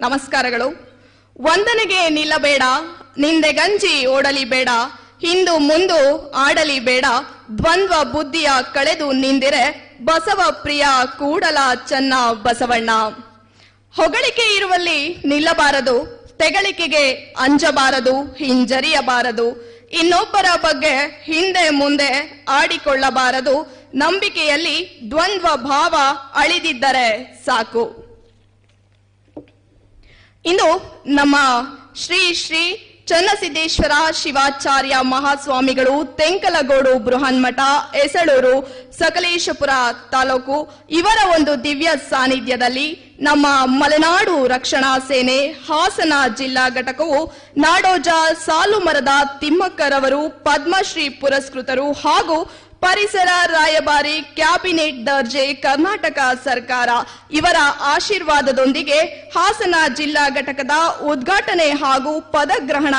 ನಮಸ್ಕಾರಗಳು. ವಂದನೆಗೆ ನಿಲ್ಲಬೇಡ, ನಿಂದೆ ಗಂಜಿ ಓಡಲಿ ಬೇಡ, ಹಿಂದು ಮುಂದು ಆಡಲಿ ಬೇಡ, ದ್ವಂದ್ವ ಬುದ್ಧಿಯ ಕಳೆದು ನಿಂದಿರೆ, ಬಸವ ಪ್ರಿಯ ಕೂಡಲ ಚನ್ನ ಬಸವಣ್ಣ. ಹೊಗಳಿಕೆ ಇರುವಲ್ಲಿ ನಿಲ್ಲಬಾರದು, ತೆಗಳಿಕೆಗೆ ಅಂಜಬಾರದು, ಹಿಂಜರಿಯಬಾರದು, ಇನ್ನೊಬ್ಬರ ಬಗ್ಗೆ ಹಿಂದೆ ಮುಂದೆ ಆಡಿಕೊಳ್ಳಬಾರದು, ನಂಬಿಕೆಯಲ್ಲಿ ದ್ವಂದ್ವ ಭಾವ ಅಳಿದಿದ್ದರೆ ಸಾಕು. ಇಂದು ನಮ್ಮ ಶ್ರೀ ಶ್ರೀ ಚನ್ನಸಿದ್ದೇಶ್ವರ ಶಿವಾಚಾರ್ಯ ಮಹಾಸ್ವಾಮಿಗಳು ತೆಂಕಲಗೋಡು ಬೃಹನ್ಮಠ ಎಸಳೂರು ಸಕಲೇಶಪುರ ತಾಲೂಕು ಇವರ ಒಂದು ದಿವ್ಯ ಸಾನ್ನಿಧ್ಯದಲ್ಲಿ ನಮ್ಮ ಮಲೆನಾಡು ರಕ್ಷಣಾ ಸೇನೆ ಹಾಸನ ಜಿಲ್ಲಾ ಘಟಕವು ನಾಡೋಜ ಸಾಲುಮರದ ತಿಮ್ಮಕ್ಕರವರು, ಪದ್ಮಶ್ರೀ ಪುರಸ್ಕೃತರು ಹಾಗೂ ಪರಿಸರ ರಾಯಭಾರಿ ಕ್ಯಾಬಿನೆಟ್ ದರ್ಜೆ ಕರ್ನಾಟಕ ಸರ್ಕಾರ ಇವರ ಆಶೀರ್ವಾದದೊಂದಿಗೆ ಹಾಸನ ಜಿಲ್ಲಾ ಘಟಕದ ಉದ್ಘಾಟನೆ ಹಾಗೂ ಪದಗ್ರಹಣ